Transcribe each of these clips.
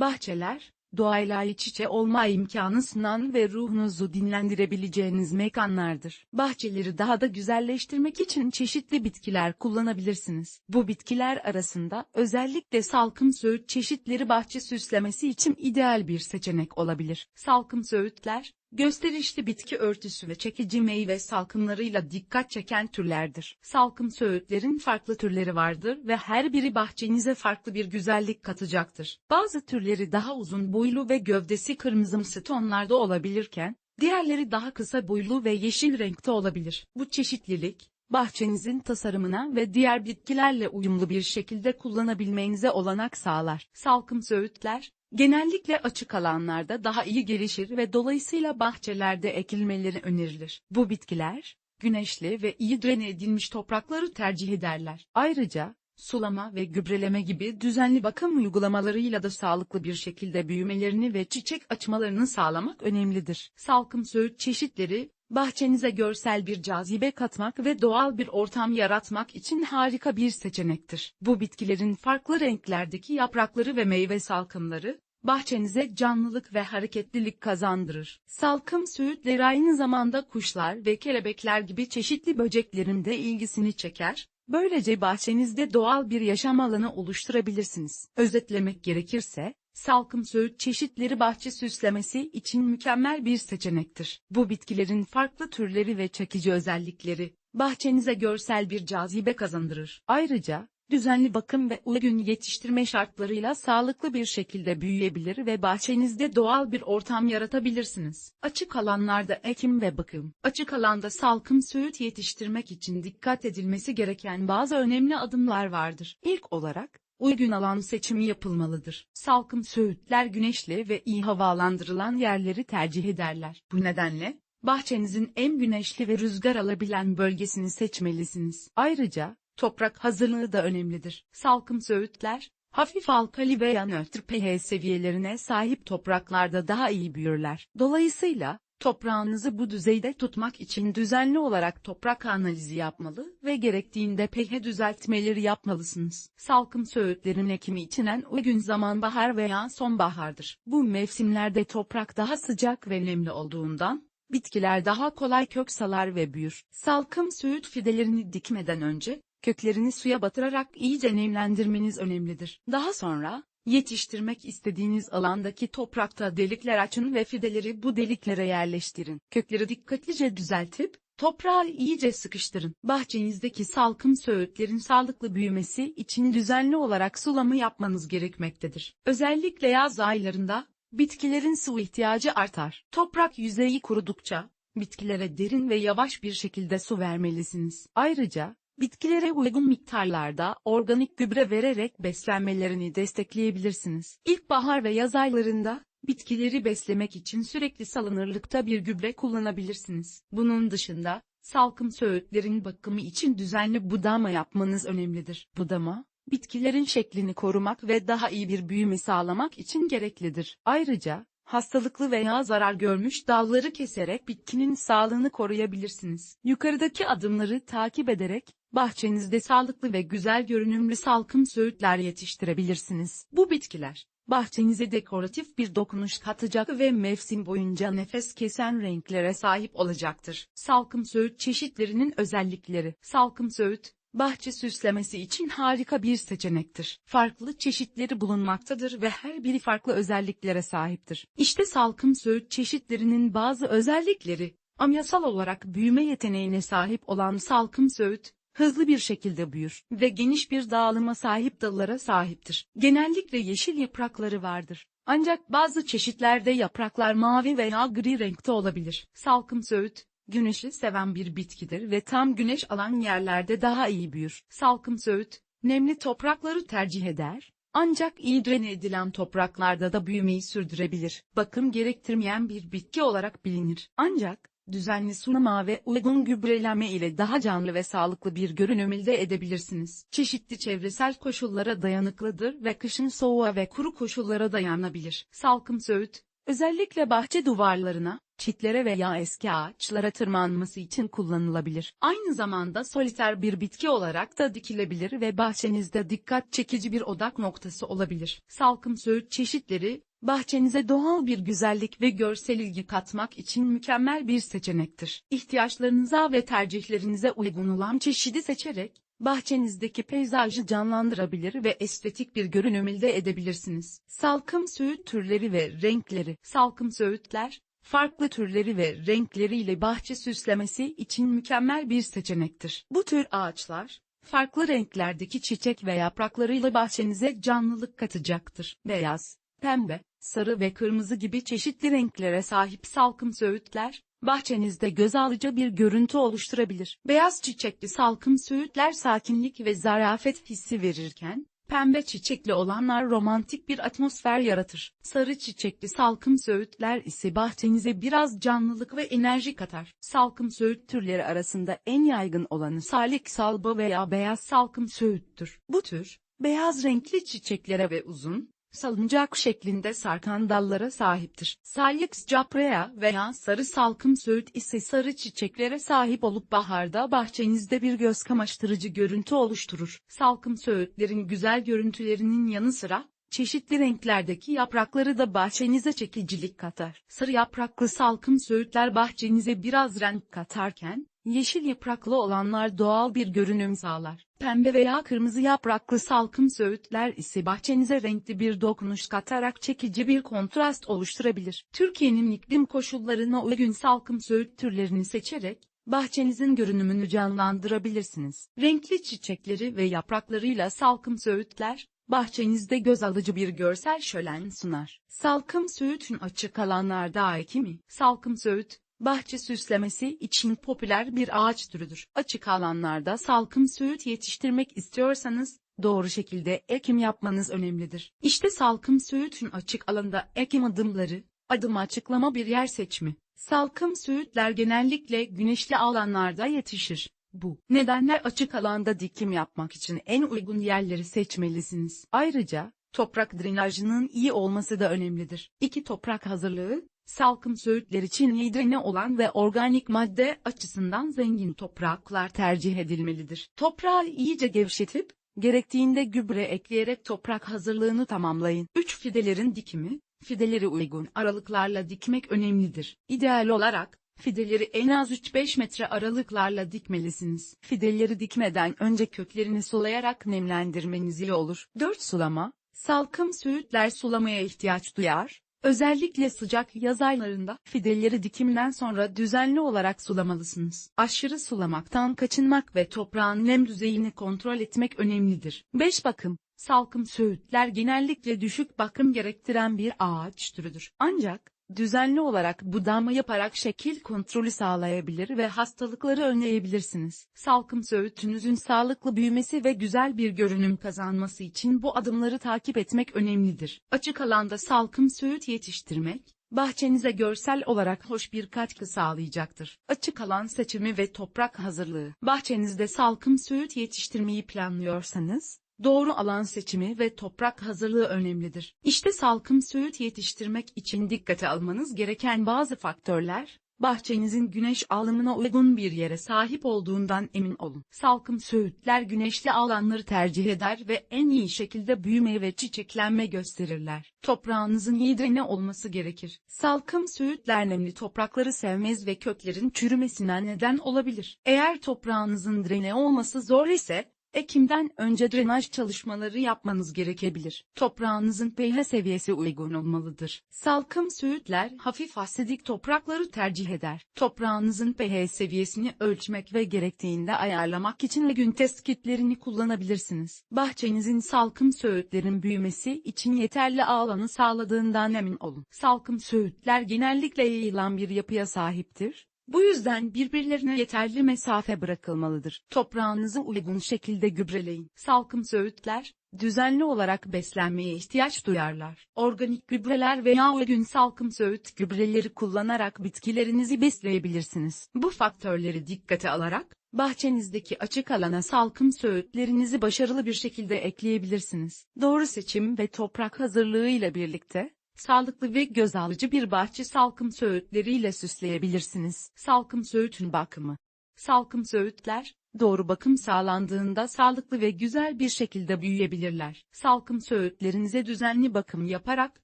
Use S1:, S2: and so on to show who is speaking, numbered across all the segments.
S1: Bahçeler, doğayla iç içe olma imkanı sunan ve ruhunuzu dinlendirebileceğiniz mekanlardır. Bahçeleri daha da güzelleştirmek için çeşitli bitkiler kullanabilirsiniz. Bu bitkiler arasında özellikle salkım söğüt çeşitleri bahçe süslemesi için ideal bir seçenek olabilir. Salkım söğütler, gösterişli bitki örtüsü ve çekici meyve salkımlarıyla dikkat çeken türlerdir. Salkım söğütlerin farklı türleri vardır ve her biri bahçenize farklı bir güzellik katacaktır. Bazı türleri daha uzun boylu ve gövdesi kırmızımsı tonlarda olabilirken, diğerleri daha kısa boylu ve yeşil renkte olabilir. Bu çeşitlilik, bahçenizin tasarımına ve diğer bitkilerle uyumlu bir şekilde kullanabilmenize olanak sağlar. Salkım söğütler, genellikle açık alanlarda daha iyi gelişir ve dolayısıyla bahçelerde ekilmeleri önerilir. Bu bitkiler, güneşli ve iyi drene edilmiş toprakları tercih ederler. Ayrıca, sulama ve gübreleme gibi düzenli bakım uygulamalarıyla da sağlıklı bir şekilde büyümelerini ve çiçek açmalarını sağlamak önemlidir. Salkım söğüt çeşitleri, bahçenize görsel bir cazibe katmak ve doğal bir ortam yaratmak için harika bir seçenektir. Bu bitkilerin farklı renklerdeki yaprakları ve meyve salkımları, bahçenize canlılık ve hareketlilik kazandırır. Salkım söğütleri aynı zamanda kuşlar ve kelebekler gibi çeşitli böceklerin de ilgisini çeker, Böylece bahçenizde doğal bir yaşam alanı oluşturabilirsiniz. Özetlemek gerekirse, salkım söğüt çeşitleri bahçe süslemesi için mükemmel bir seçenektir. Bu bitkilerin farklı türleri ve çekici özellikleri, bahçenize görsel bir cazibe kazandırır. Ayrıca, düzenli bakım ve uygun yetiştirme şartlarıyla sağlıklı bir şekilde büyüyebilir ve bahçenizde doğal bir ortam yaratabilirsiniz. Açık alanlarda ekim ve bakım. Açık alanda salkım söğüt yetiştirmek için dikkat edilmesi gereken bazı önemli adımlar vardır. İlk olarak, uygun alan seçimi yapılmalıdır. Salkım söğütler güneşli ve iyi havalandırılan yerleri tercih ederler. Bu nedenle, bahçenizin en güneşli ve rüzgar alabilen bölgesini seçmelisiniz. Ayrıca, Toprak hazırlığı da önemlidir. Salkım söğütler, hafif alkali veya nötr pH seviyelerine sahip topraklarda daha iyi büyürler. Dolayısıyla, toprağınızı bu düzeyde tutmak için düzenli olarak toprak analizi yapmalı ve gerektiğinde pH düzeltmeleri yapmalısınız. Salkım söğütlerin ekimi için en uygun zaman bahar veya sonbahardır. Bu mevsimlerde toprak daha sıcak ve nemli olduğundan, bitkiler daha kolay kök salar ve büyür. Salkım söğüt fidelerini dikmeden önce, köklerini suya batırarak iyice nemlendirmeniz önemlidir. Daha sonra, yetiştirmek istediğiniz alandaki toprakta delikler açın ve fideleri bu deliklere yerleştirin. Kökleri dikkatlice düzeltip, toprağı iyice sıkıştırın. Bahçenizdeki salkım söğütlerin sağlıklı büyümesi için düzenli olarak sulama yapmanız gerekmektedir. Özellikle yaz aylarında, bitkilerin su ihtiyacı artar. Toprak yüzeyi kurudukça, bitkilere derin ve yavaş bir şekilde su vermelisiniz. Ayrıca, Bitkilere uygun miktarlarda organik gübre vererek beslenmelerini destekleyebilirsiniz. İlkbahar ve yaz aylarında, bitkileri beslemek için sürekli salınırlıkta bir gübre kullanabilirsiniz. Bunun dışında, salkım söğütlerin bakımı için düzenli budama yapmanız önemlidir. Budama, bitkilerin şeklini korumak ve daha iyi bir büyüme sağlamak için gereklidir. Ayrıca, hastalıklı veya zarar görmüş dalları keserek bitkinin sağlığını koruyabilirsiniz. Yukarıdaki adımları takip ederek, bahçenizde sağlıklı ve güzel görünümlü salkım söğütler yetiştirebilirsiniz. Bu bitkiler, bahçenize dekoratif bir dokunuş katacak ve mevsim boyunca nefes kesen renklere sahip olacaktır. Salkım söğüt çeşitlerinin özellikleri. Salkım söğüt, bahçe süslemesi için harika bir seçenektir. Farklı çeşitleri bulunmaktadır ve her biri farklı özelliklere sahiptir. İşte salkım söğüt çeşitlerinin bazı özellikleri. Amyasal olarak büyüme yeteneğine sahip olan salkım söğüt, hızlı bir şekilde büyür ve geniş bir dağılıma sahip dallara sahiptir. Genellikle yeşil yaprakları vardır. Ancak bazı çeşitlerde yapraklar mavi veya gri renkte olabilir. Salkım söğüt, güneşi seven bir bitkidir ve tam güneş alan yerlerde daha iyi büyür. Salkım söğüt, nemli toprakları tercih eder, ancak iyi drene edilen topraklarda da büyümeyi sürdürebilir. Bakım gerektirmeyen bir bitki olarak bilinir. Ancak, düzenli sulama ve uygun gübreleme ile daha canlı ve sağlıklı bir görünüm elde edebilirsiniz. Çeşitli çevresel koşullara dayanıklıdır ve kışın soğuğa ve kuru koşullara dayanabilir. Salkım söğüt, özellikle bahçe duvarlarına, çitlere veya eski ağaçlara tırmanması için kullanılabilir. Aynı zamanda soliter bir bitki olarak da dikilebilir ve bahçenizde dikkat çekici bir odak noktası olabilir. Salkım söğüt çeşitleri, bahçenize doğal bir güzellik ve görsel ilgi katmak için mükemmel bir seçenektir. İhtiyaçlarınıza ve tercihlerinize uygun olan çeşidi seçerek, bahçenizdeki peyzajı canlandırabilir ve estetik bir görünüm elde edebilirsiniz. Salkım söğüt türleri ve renkleri Salkım söğütler, farklı türleri ve renkleriyle bahçe süslemesi için mükemmel bir seçenektir. Bu tür ağaçlar, farklı renklerdeki çiçek ve yapraklarıyla bahçenize canlılık katacaktır. Beyaz, pembe, sarı ve kırmızı gibi çeşitli renklere sahip salkım söğütler, bahçenizde göz alıcı bir görüntü oluşturabilir. Beyaz çiçekli salkım söğütler sakinlik ve zarafet hissi verirken, pembe çiçekli olanlar romantik bir atmosfer yaratır. Sarı çiçekli salkım söğütler ise bahçenize biraz canlılık ve enerji katar. Salkım söğüt türleri arasında en yaygın olanı salik salba veya beyaz salkım söğüttür. Bu tür, beyaz renkli çiçeklere ve uzun, salıncak şeklinde sarkan dallara sahiptir. Salix caprea veya sarı salkım söğüt ise sarı çiçeklere sahip olup baharda bahçenizde bir göz kamaştırıcı görüntü oluşturur. Salkım söğütlerin güzel görüntülerinin yanı sıra, çeşitli renklerdeki yaprakları da bahçenize çekicilik katar. Sarı yapraklı salkım söğütler bahçenize biraz renk katarken, yeşil yapraklı olanlar doğal bir görünüm sağlar. Pembe veya kırmızı yapraklı salkım söğütler ise bahçenize renkli bir dokunuş katarak çekici bir kontrast oluşturabilir. Türkiye'nin iklim koşullarına uygun salkım söğüt türlerini seçerek, bahçenizin görünümünü canlandırabilirsiniz. Renkli çiçekleri ve yapraklarıyla salkım söğütler, bahçenizde göz alıcı bir görsel şölen sunar. Salkım söğütün açık alanlarda ekimi, salkım söğüt, bahçe süslemesi için popüler bir ağaç türüdür. Açık alanlarda salkım söğüt yetiştirmek istiyorsanız, doğru şekilde ekim yapmanız önemlidir. İşte salkım söğütün açık alanda ekim adımları, adım açıklama bir yer seçimi. Salkım söğütler genellikle güneşli alanlarda yetişir. Bu nedenle açık alanda dikim yapmak için en uygun yerleri seçmelisiniz. Ayrıca, toprak drenajının iyi olması da önemlidir. İki toprak hazırlığı, salkım söğütler için iyi drene olan ve organik madde açısından zengin topraklar tercih edilmelidir. Toprağı iyice gevşetip, gerektiğinde gübre ekleyerek toprak hazırlığını tamamlayın. 3 fidelerin dikimi, fideleri uygun aralıklarla dikmek önemlidir. İdeal olarak, fideleri en az 3-5 metre aralıklarla dikmelisiniz. Fideleri dikmeden önce köklerini sulayarak nemlendirmeniz iyi olur. 4 sulama, salkım söğütler sulamaya ihtiyaç duyar. Özellikle sıcak yaz aylarında fideleri dikimden sonra düzenli olarak sulamalısınız. Aşırı sulamaktan kaçınmak ve toprağın nem düzeyini kontrol etmek önemlidir. 5 bakım Salkım söğütler genellikle düşük bakım gerektiren bir ağaç türüdür. Ancak, düzenli olarak budama yaparak şekil kontrolü sağlayabilir ve hastalıkları önleyebilirsiniz. Salkım söğütünüzün sağlıklı büyümesi ve güzel bir görünüm kazanması için bu adımları takip etmek önemlidir. Açık alanda salkım söğüt yetiştirmek, bahçenize görsel olarak hoş bir katkı sağlayacaktır. Açık alan seçimi ve toprak hazırlığı. Bahçenizde salkım söğüt yetiştirmeyi planlıyorsanız, Doğru alan seçimi ve toprak hazırlığı önemlidir. İşte salkım söğüt yetiştirmek için dikkate almanız gereken bazı faktörler, bahçenizin güneş alımına uygun bir yere sahip olduğundan emin olun. Salkım söğütler güneşli alanları tercih eder ve en iyi şekilde büyüme ve çiçeklenme gösterirler. Toprağınızın iyi drene olması gerekir. Salkım söğütler nemli toprakları sevmez ve köklerin çürümesine neden olabilir. Eğer toprağınızın drene olması zor ise, Ekimden önce drenaj çalışmaları yapmanız gerekebilir. Toprağınızın pH seviyesi uygun olmalıdır. Salkım söğütler hafif asidik toprakları tercih eder. Toprağınızın pH seviyesini ölçmek ve gerektiğinde ayarlamak için gün test kitlerini kullanabilirsiniz. Bahçenizin salkım söğütlerin büyümesi için yeterli alanı sağladığından emin olun. Salkım söğütler genellikle yayılan bir yapıya sahiptir bu yüzden birbirlerine yeterli mesafe bırakılmalıdır. Toprağınızı uygun şekilde gübreleyin. Salkım söğütler, düzenli olarak beslenmeye ihtiyaç duyarlar. Organik gübreler veya uygun salkım söğüt gübreleri kullanarak bitkilerinizi besleyebilirsiniz. Bu faktörleri dikkate alarak, bahçenizdeki açık alana salkım söğütlerinizi başarılı bir şekilde ekleyebilirsiniz. Doğru seçim ve toprak hazırlığı ile birlikte, sağlıklı ve göz alıcı bir bahçe salkım söğütleriyle süsleyebilirsiniz. Salkım söğütün bakımı. Salkım söğütler, doğru bakım sağlandığında sağlıklı ve güzel bir şekilde büyüyebilirler. Salkım söğütlerinize düzenli bakım yaparak,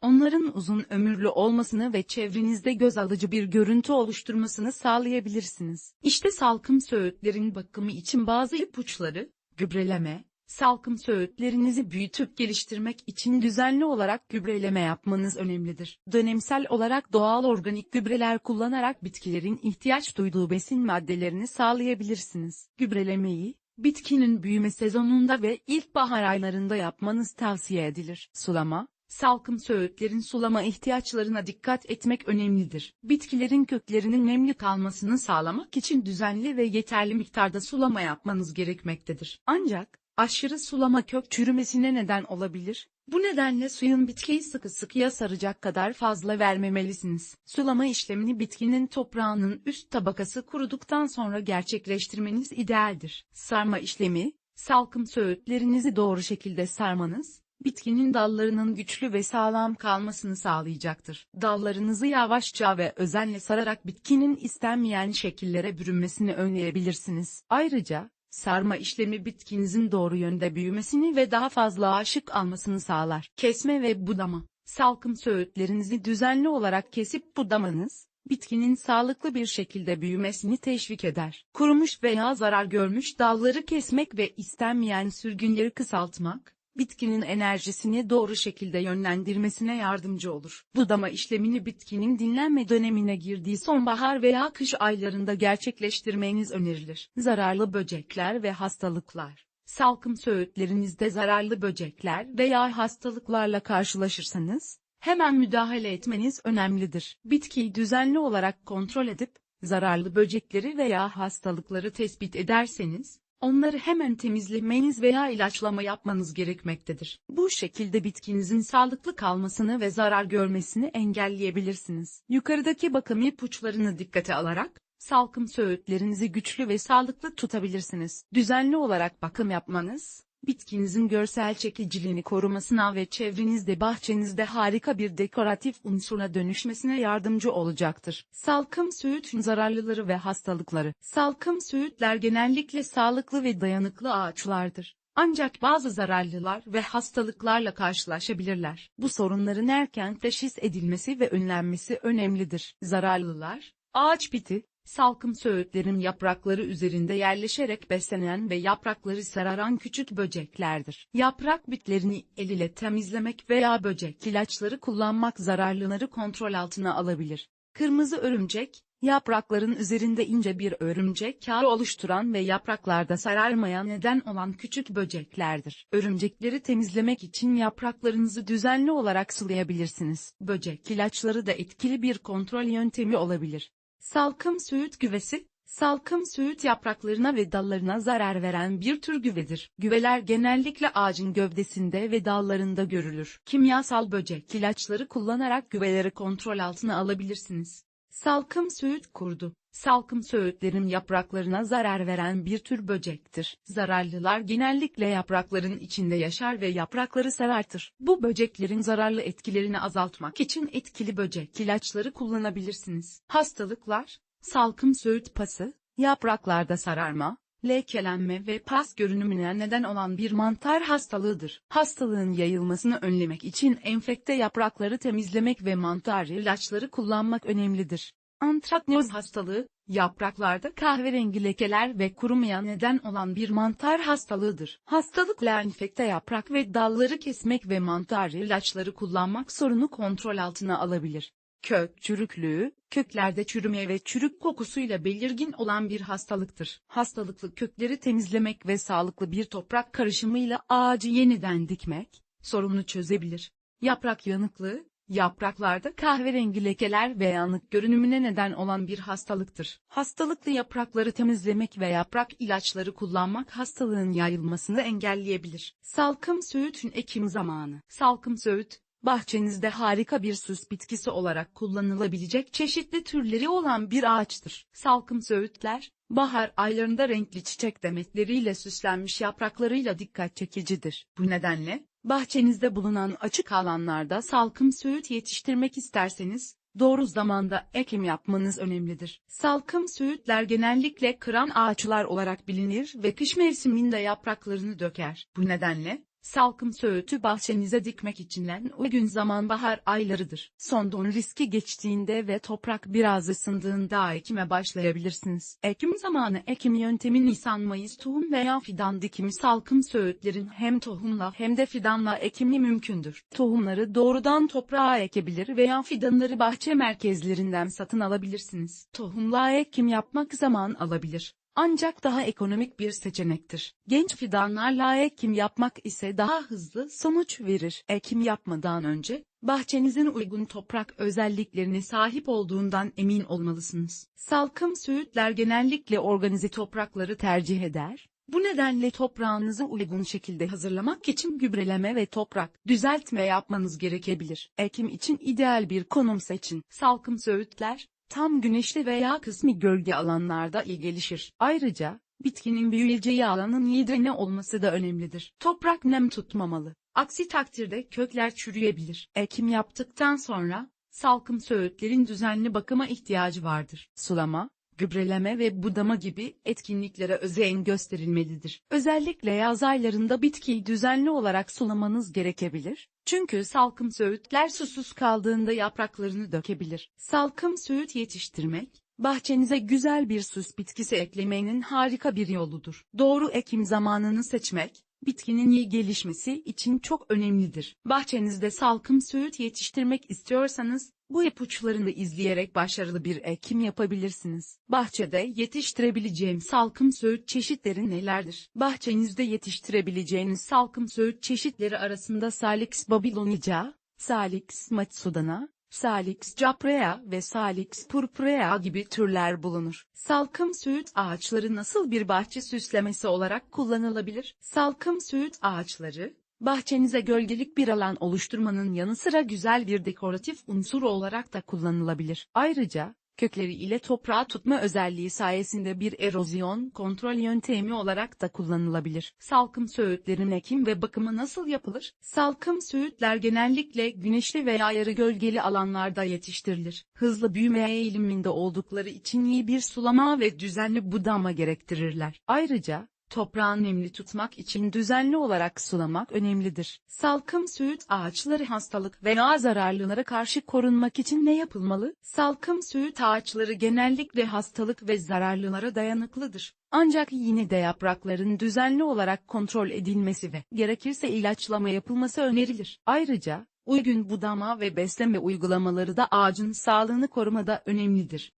S1: onların uzun ömürlü olmasını ve çevrenizde göz alıcı bir görüntü oluşturmasını sağlayabilirsiniz. İşte salkım söğütlerin bakımı için bazı ipuçları, gübreleme, salkım söğütlerinizi büyütüp geliştirmek için düzenli olarak gübreleme yapmanız önemlidir. Dönemsel olarak doğal organik gübreler kullanarak bitkilerin ihtiyaç duyduğu besin maddelerini sağlayabilirsiniz. Gübrelemeyi, bitkinin büyüme sezonunda ve ilkbahar aylarında yapmanız tavsiye edilir. Sulama, Salkım söğütlerin sulama ihtiyaçlarına dikkat etmek önemlidir. Bitkilerin köklerinin nemli kalmasını sağlamak için düzenli ve yeterli miktarda sulama yapmanız gerekmektedir. Ancak, aşırı sulama kök çürümesine neden olabilir. Bu nedenle suyun bitkiyi sıkı sıkıya saracak kadar fazla vermemelisiniz. Sulama işlemini bitkinin toprağının üst tabakası kuruduktan sonra gerçekleştirmeniz idealdir. Sarma işlemi, salkım söğütlerinizi doğru şekilde sarmanız, bitkinin dallarının güçlü ve sağlam kalmasını sağlayacaktır. Dallarınızı yavaşça ve özenle sararak bitkinin istenmeyen şekillere bürünmesini önleyebilirsiniz. Ayrıca, sarma işlemi bitkinizin doğru yönde büyümesini ve daha fazla aşık almasını sağlar. Kesme ve budama, salkım söğütlerinizi düzenli olarak kesip budamanız, bitkinin sağlıklı bir şekilde büyümesini teşvik eder. Kurumuş veya zarar görmüş dalları kesmek ve istenmeyen sürgünleri kısaltmak, bitkinin enerjisini doğru şekilde yönlendirmesine yardımcı olur. Budama işlemini bitkinin dinlenme dönemine girdiği sonbahar veya kış aylarında gerçekleştirmeniz önerilir. Zararlı böcekler ve hastalıklar Salkım söğütlerinizde zararlı böcekler veya hastalıklarla karşılaşırsanız, hemen müdahale etmeniz önemlidir. Bitkiyi düzenli olarak kontrol edip, zararlı böcekleri veya hastalıkları tespit ederseniz, Onları hemen temizlemeniz veya ilaçlama yapmanız gerekmektedir. Bu şekilde bitkinizin sağlıklı kalmasını ve zarar görmesini engelleyebilirsiniz. Yukarıdaki bakım ipuçlarını dikkate alarak, salkım söğütlerinizi güçlü ve sağlıklı tutabilirsiniz. Düzenli olarak bakım yapmanız, bitkinizin görsel çekiciliğini korumasına ve çevrenizde bahçenizde harika bir dekoratif unsura dönüşmesine yardımcı olacaktır. Salkım söğütün zararlıları ve hastalıkları. Salkım söğütler genellikle sağlıklı ve dayanıklı ağaçlardır. Ancak bazı zararlılar ve hastalıklarla karşılaşabilirler. Bu sorunların erken teşhis edilmesi ve önlenmesi önemlidir. Zararlılar, ağaç biti, salkım söğütlerin yaprakları üzerinde yerleşerek beslenen ve yaprakları sararan küçük böceklerdir. Yaprak bitlerini el ile temizlemek veya böcek ilaçları kullanmak zararlıları kontrol altına alabilir. Kırmızı örümcek, yaprakların üzerinde ince bir örümcek ağı oluşturan ve yapraklarda sararmaya neden olan küçük böceklerdir. Örümcekleri temizlemek için yapraklarınızı düzenli olarak sulayabilirsiniz. Böcek ilaçları da etkili bir kontrol yöntemi olabilir. Salkım söğüt güvesi, salkım söğüt yapraklarına ve dallarına zarar veren bir tür güvedir. Güveler genellikle ağacın gövdesinde ve dallarında görülür. Kimyasal böcek ilaçları kullanarak güveleri kontrol altına alabilirsiniz. Salkım söğüt kurdu. Salkım söğütlerin yapraklarına zarar veren bir tür böcektir. Zararlılar genellikle yaprakların içinde yaşar ve yaprakları sarartır. Bu böceklerin zararlı etkilerini azaltmak için etkili böcek ilaçları kullanabilirsiniz. Hastalıklar, salkım söğüt pası, yapraklarda sararma, lekelenme ve pas görünümüne neden olan bir mantar hastalığıdır. Hastalığın yayılmasını önlemek için enfekte yaprakları temizlemek ve mantar ilaçları kullanmak önemlidir. Antraknoz hastalığı, yapraklarda kahverengi lekeler ve kurumaya neden olan bir mantar hastalığıdır. Hastalıkla enfekte yaprak ve dalları kesmek ve mantar ilaçları kullanmak sorunu kontrol altına alabilir. Kök çürüklüğü, köklerde çürüme ve çürük kokusuyla belirgin olan bir hastalıktır. Hastalıklı kökleri temizlemek ve sağlıklı bir toprak karışımıyla ağacı yeniden dikmek, sorunu çözebilir. Yaprak yanıklığı, yapraklarda kahverengi lekeler ve yanık görünümüne neden olan bir hastalıktır. Hastalıklı yaprakları temizlemek ve yaprak ilaçları kullanmak hastalığın yayılmasını engelleyebilir. Salkım söğütün ekim zamanı. Salkım söğüt, bahçenizde harika bir süs bitkisi olarak kullanılabilecek çeşitli türleri olan bir ağaçtır. Salkım söğütler, bahar aylarında renkli çiçek demetleriyle süslenmiş yapraklarıyla dikkat çekicidir. Bu nedenle, Bahçenizde bulunan açık alanlarda salkım söğüt yetiştirmek isterseniz, doğru zamanda ekim yapmanız önemlidir. Salkım söğütler genellikle kıran ağaçlar olarak bilinir ve kış mevsiminde yapraklarını döker. Bu nedenle, salkım söğütü bahçenize dikmek için en uygun zaman bahar aylarıdır. Son don riski geçtiğinde ve toprak biraz ısındığında ekime başlayabilirsiniz. Ekim zamanı ekim yöntemi Nisan-Mayıs tohum veya fidan dikimi salkım söğütlerin hem tohumla hem de fidanla ekimi mümkündür. Tohumları doğrudan toprağa ekebilir veya fidanları bahçe merkezlerinden satın alabilirsiniz. Tohumla ekim yapmak zaman alabilir. Ancak daha ekonomik bir seçenektir. Genç fidanlarla ekim yapmak ise daha hızlı sonuç verir. Ekim yapmadan önce, bahçenizin uygun toprak özelliklerine sahip olduğundan emin olmalısınız. Salkım söğütler genellikle organize toprakları tercih eder. Bu nedenle toprağınızı uygun şekilde hazırlamak için gübreleme ve toprak düzeltme yapmanız gerekebilir. Ekim için ideal bir konum seçin. Salkım söğütler, tam güneşli veya kısmi gölge alanlarda iyi gelişir. Ayrıca, bitkinin büyüyeceği alanın iyi drene olması da önemlidir. Toprak nem tutmamalı. Aksi takdirde kökler çürüyebilir. Ekim yaptıktan sonra, salkım söğütlerin düzenli bakıma ihtiyacı vardır. Sulama, gübreleme ve budama gibi etkinliklere özen gösterilmelidir. Özellikle yaz aylarında bitkiyi düzenli olarak sulamanız gerekebilir. Çünkü salkım söğütler susuz kaldığında yapraklarını dökebilir. Salkım söğüt yetiştirmek, bahçenize güzel bir süs bitkisi eklemenin harika bir yoludur. Doğru ekim zamanını seçmek, bitkinin iyi gelişmesi için çok önemlidir. Bahçenizde salkım söğüt yetiştirmek istiyorsanız, bu ipuçlarını izleyerek başarılı bir ekim yapabilirsiniz. Bahçede yetiştirebileceğim salkım söğüt çeşitleri nelerdir? Bahçenizde yetiştirebileceğiniz salkım söğüt çeşitleri arasında Salix babylonica, Salix matsudana, Salix caprea ve Salix purpurea gibi türler bulunur. Salkım söğüt ağaçları nasıl bir bahçe süslemesi olarak kullanılabilir? Salkım söğüt ağaçları, Bahçenize gölgelik bir alan oluşturmanın yanı sıra güzel bir dekoratif unsur olarak da kullanılabilir. Ayrıca, kökleri ile toprağı tutma özelliği sayesinde bir erozyon kontrol yöntemi olarak da kullanılabilir. Salkım söğütlerin ekim ve bakımı nasıl yapılır? Salkım söğütler genellikle güneşli veya yarı gölgeli alanlarda yetiştirilir. Hızlı büyüme eğiliminde oldukları için iyi bir sulama ve düzenli budama gerektirirler. Ayrıca, Toprağı nemli tutmak için düzenli olarak sulamak önemlidir. Salkım söğüt ağaçları hastalık veya zararlılara karşı korunmak için ne yapılmalı? Salkım söğüt ağaçları genellikle hastalık ve zararlılara dayanıklıdır. Ancak yine de yaprakların düzenli olarak kontrol edilmesi ve gerekirse ilaçlama yapılması önerilir. Ayrıca, uygun budama ve besleme uygulamaları da ağacın sağlığını korumada önemlidir.